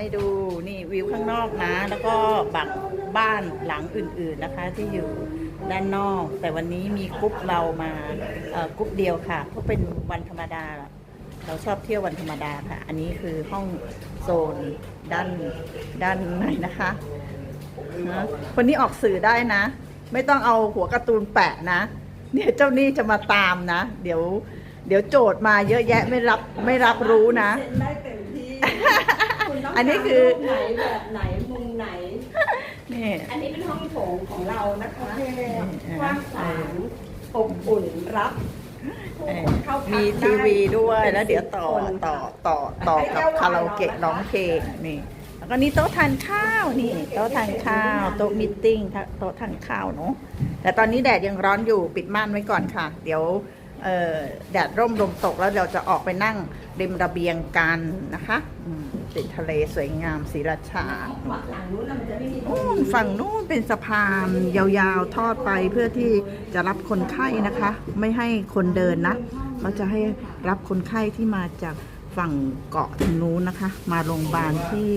ให้ดูนี่วิวข้างนอกนะ แล้วก็บักบ้านหลังอื่นๆนะคะที่อยู่ด้านนอก แต่วันนี้มีกรุ๊ปเรามากรุ๊ปเดียวค่ะเพราะเป็นวันธรรมดา เราชอบเที่ยววันธรรมดาค่ะ อันนี้คือห้องโซนด้านด้านไหนนะคะนะคนนี้ออกสื่อได้นะ ไม่ต้องเอาหัวการ์ตูนแปะนะ เนี่ยเจ้านี้จะมาตามนะ เดี๋ยว เดี๋ยวโจทย์มาเยอะแยะไม่รับไม่รับรู้นะ เซ็นได้เต็มที่คุณต้ องอันนี้คือการรูปไหนแบบไหนมุมไหน นี่ อันนี้เป็นห้องโถงของเรานะคะเออกว้างขวางอบอุ่นรับผู้เอ่อคนเข้าพักมีทีวีด้วยได้แล้วเดี๋ยวต่อเป็นสิบคนต่อต่อต่อกับคาราโอเกะร้องเพลงนี่แล้วก็นี่โต๊ะทานข้าวนี่โต๊ะทานข้าวโต๊ะมิทติ้งโต๊ะทานข้าวเนาะแต่ตอนนี้แดดยังร้อนอยู่ปิดม่านไว้ก่อนค่ะ เดี๋ยวเอ่อแดดร่มลมตกแล้วเราจะออกไปนั่งริมระเบียงกันนะคะอืม ติดทะเลสวยงามศรีราชาหลังนู้นมันจะมีฝั่งนู้นเป็นสะพานยาวๆทอดไปเพื่อที่จะรับคนไข้นะคะ ไม่ให้คนเดินนะเขาจะให้รับคนไข้ที่มาจากฝั่งเกาะทางนู้นนะคะ มาโรงพยาบาลที่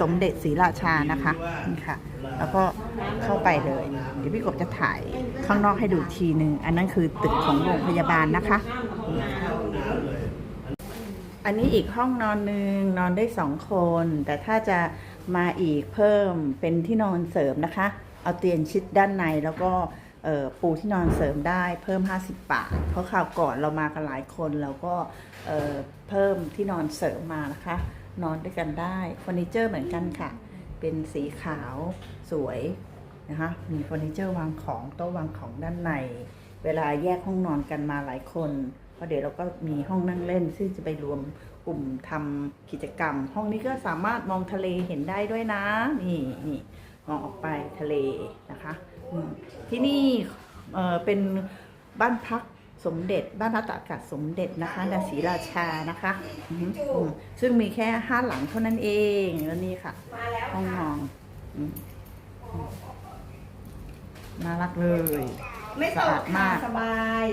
สมเด็จศรีราชานะคะนี่ค่ะ แล้วก็เข้าไปเลย เดี๋ยวพี่กบจะถ่ายข้างนอกให้ดูทีหนึ่งอันนั้นคือตึกของโรงพยาบาลนะคะ อันนี้อีกห้องนอนหนึ่งนอนได้สองคน แต่ถ้าจะมาอีกเพิ่มเป็นที่นอนเสริมนะคะ เอาเตียงชิดด้านในแล้วก็ปูที่นอนเสริมได้เพิ่ม 50 บาท เพราะคราวก่อนเรามากันหลายคนเราก็เพิ่มที่นอนเสริมมานะคะ นอนด้วยกันได้เฟอร์นิเจอร์เหมือนกันค่ะ เป็นสีขาวสวยนะคะมีเฟอร์นิเจอร์วางของโต๊ะวางของด้านใน เวลาแยกห้องนอนกันมาหลายคน ราะเดี๋ยวเราก็มีห้องนั่งเล่น ซึ่งจะไปรวมกลุ่มทำกิจกรรม ห้องนี้ก็สามารถมองทะเลเห็นได้ด้วยนะ นี่นี่มองออกไปทะเลนะคะอืมที่นี่เอ่อเป็นบ้านพักสมเด็จบ้านพักตากอากาศสมเด็จนะคะในศรีราชานะคะอืมอืมซึ่งมีแค่ห้าหลังเท่านั้นเองแล้วนี่ค่ะมาแล้วห้องนอนอืมอืมน่ารักเลย ไม่ตสะอาดกมาค่ะกสบาย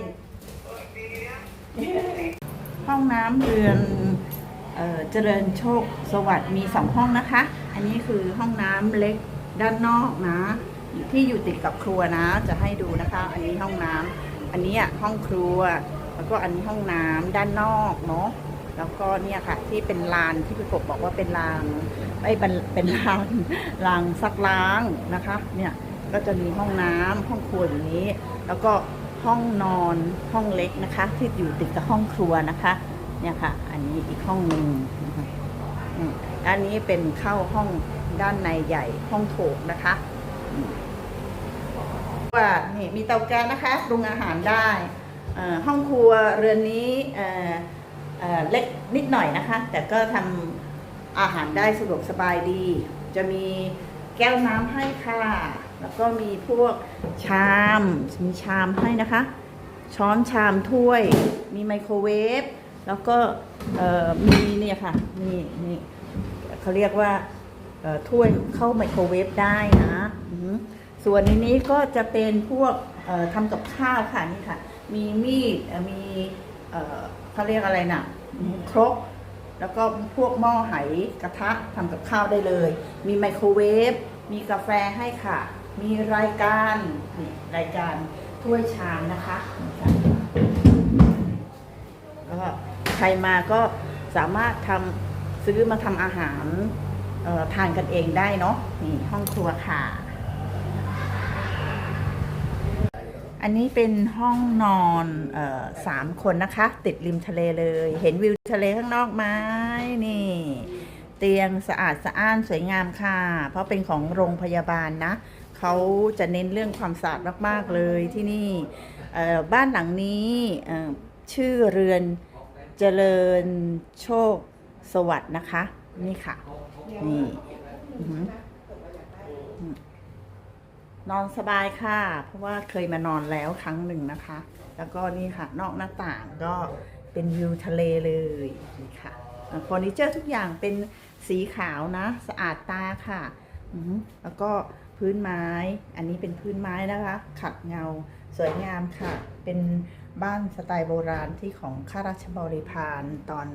ห้องน้ำเรือนเออเจริญโชคสวัสดิ์มีสองห้องนะคะ อันนี้คือห้องน้ำเล็กด้านนอกนะ ที่อยู่ติดกับครัวนะ จะให้ดูนะคะ อันนี้ห้องน้ำอันนี้อะห้องครัว แล้วก็อันนี้ห้องน้ำด้านนอกเนาะแล้วก็เนี่ยค่ะที่เป็นลานที่พี่กบบอกว่าเป็นลานไอ้เป็นเป็นลานลานซักล้างนะคะ เนี่ยก็จะมีห้องน้ำห้องครัวอยู่นี้ แล้วก็ ห้องนอนห้องเล็กนะคะ ที่อยู่ติดกับห้องครัวนะคะ เนี่ยค่ะ อันนี้อีกห้องหนึ่งอันนี้เป็นเข้าห้องด้านในใหญ่ห้องโถงนะคะว่านี่มีเตาแก๊สนะคะปรุงอาหารได้ห้องครัวเรือนนี้เล็กนิดหน่อยนะคะ แต่ก็ทำอาหารได้สะดวกสบายดี จะมีแก้วน้ำให้ค่ะ แล้วก็มีพวกชามมีชามให้นะคะ ช้อนชามถ้วย มีไมโครเวฟแล้วก็มีเนี่ยค่ะนี่นี่เขาเรียกว่าถ้วยเข้าไมโครเวฟได้นะส่วนในนี้ก็จะเป็นพวกทำกับข้าวค่ะนี่ค่ะ มีมีดมีเขาเรียกอะไรนะ่ะครกแล้วก็พวกหม้อไหกระทะทำกับข้าวได้เลย มีไมโครเวฟ มีกาแฟให้ค่ะ มีรายการนี่รายการถ้วยชามนะคะนี่ค่ะก็ใครมาก็สามารถทำซื้อมาทำอาหารทานกันเองได้เนาะนี่ห้องครัวค่ะ อันนี้เป็นห้องนอนออสามคนนะคะ ติดริมทะเลเลย เห็นวิวทะเลข้างนอกไหมนี่ เตียงสะอาดสะอ้านสวยงามค่ะ เพราะเป็นของโรงพยาบาลนะ เขาจะเน้นเรื่องความสะอาดมาก ๆ เลยที่นี่บ้านหลังนี้ชื่อเรือนเจริญโชคสวัสดิ์นะคะ นี่ค่ะ นี่นอนสบายค่ะ เพราะว่าเคยมานอนแล้วครั้งหนึ่งนะคะ แล้วก็นี่ค่ะ นอกหน้าต่างก็เป็นวิวทะเลเลยนี่ค่ะเฟอร์นิเจอร์ทุกอย่างเป็นสีขาวนะ สะอาดตาค่ะ แล้วก็ พื้นไม้ อันนี้เป็นพื้นไม้นะคะ ขัดเงา สวยงามค่ะ เป็นบ้านสไตล์โบราณที่ของข้าราชบริพารตอน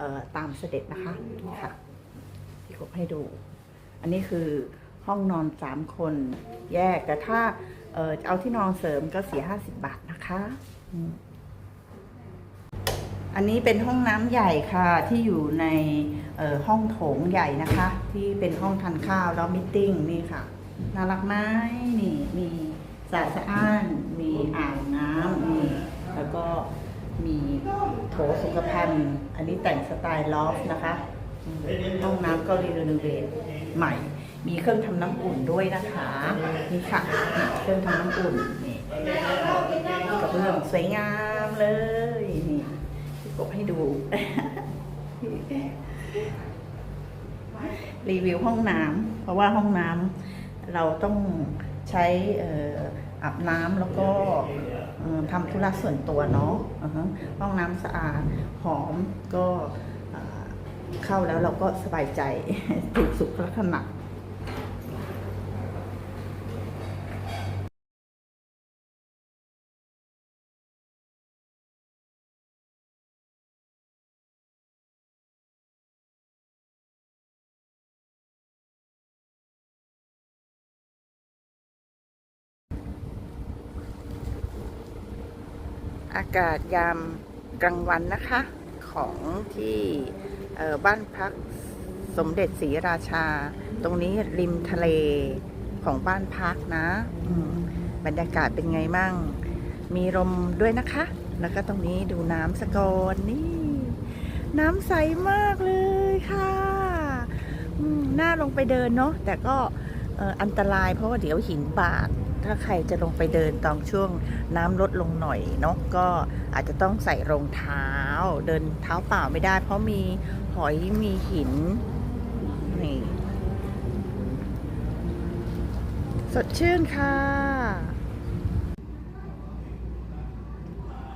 ออตามเสด็จนะคะนี่ค่ะให้ดู อันนี้คือห้องนอนสามคนแยก แต่ถ้าเออเอาที่นอนเสริมก็เสียห้าสิบบาทนะคะอันนี้เป็นห้องน้ำใหญ่ค่ะที่อยู่ในห้องโถงใหญ่นะคะ ที่เป็นห้องทานข้าวแล้วมิทติ้งนี่ค่ะ น่ารักไหมนี่มีสระสะอ้าน มีอ่างน้ำมีแล้วก็มีโถสุขภัณฑ์ อันนี้แต่งสไตล์ลอฟนะคะห้องน้ำก็รีโนเวทใหม่ มีเครื่องทำน้ำอุ่นด้วยนะคะนี่ค่ะเครื่องทำน้ำอุ่นนี่กระเบื้องสวยงามเลยนี่พี่กบให้ดู รีวิวห้องน้ำเพราะว่าห้องน้ำ เราต้องใช้อาบน้ำแล้วก็ทำธุระส่วนตัวเนาะห้องน้ำสะอาดหอมก็เข้าแล้วเราก็สบายใจถูกสุขลักษณะ อากาศยามกลางวันนะคะ ของที่บ้านพักสมเด็จศรีราชา ตรงนี้ริมทะเลของบ้านพักนะบรรยากาศเป็นไงมั่ง มีลมด้วยนะคะ แล้วก็ตรงนี้ดูน้ำสะกอนนี่ น้ำใสมากเลยค่ะน่าลงไปเดินเนาะแต่ก็อันตรายเพราะว่าเดี๋ยวหินบาด ถ้าใครจะลงไปเดินตอนช่วงน้ำลดลงหน่อยเนาะก็อาจจะต้องใส่รองเท้า เดินเท้าเปล่าไม่ได้ เพราะมีหอยมีหินนี่สดชื่นค่ะ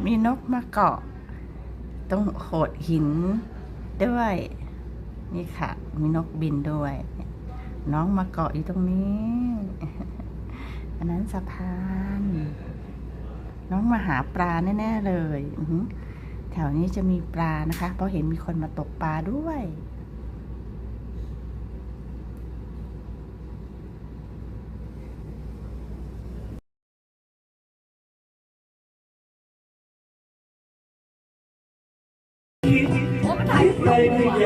มีนกมาเกาะตรงโขดหินด้วย นี่ค่ะ มีนกบินด้วย น้องมาเกาะอยู่ตรงนี้ อันนั้นสะพาน น้องมาหาปลาแน่ๆเลยแถวนี้จะมีปลานะคะ เพราะเห็นมีคนมาตกปลาด้วยใครไม่อยาย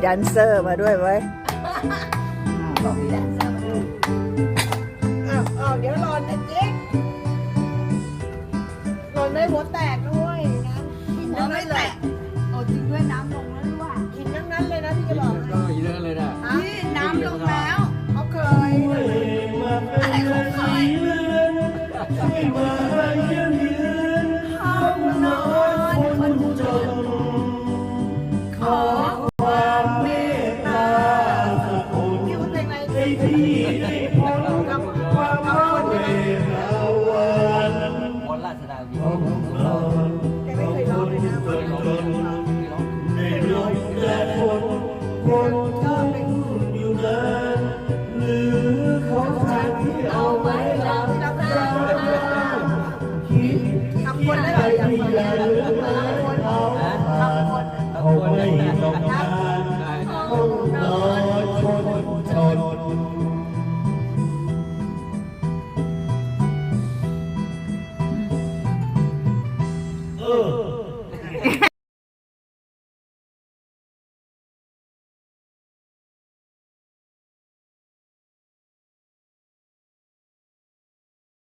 แดนเซอร์มาด้วยไว้ บอกมีแดนเซอร์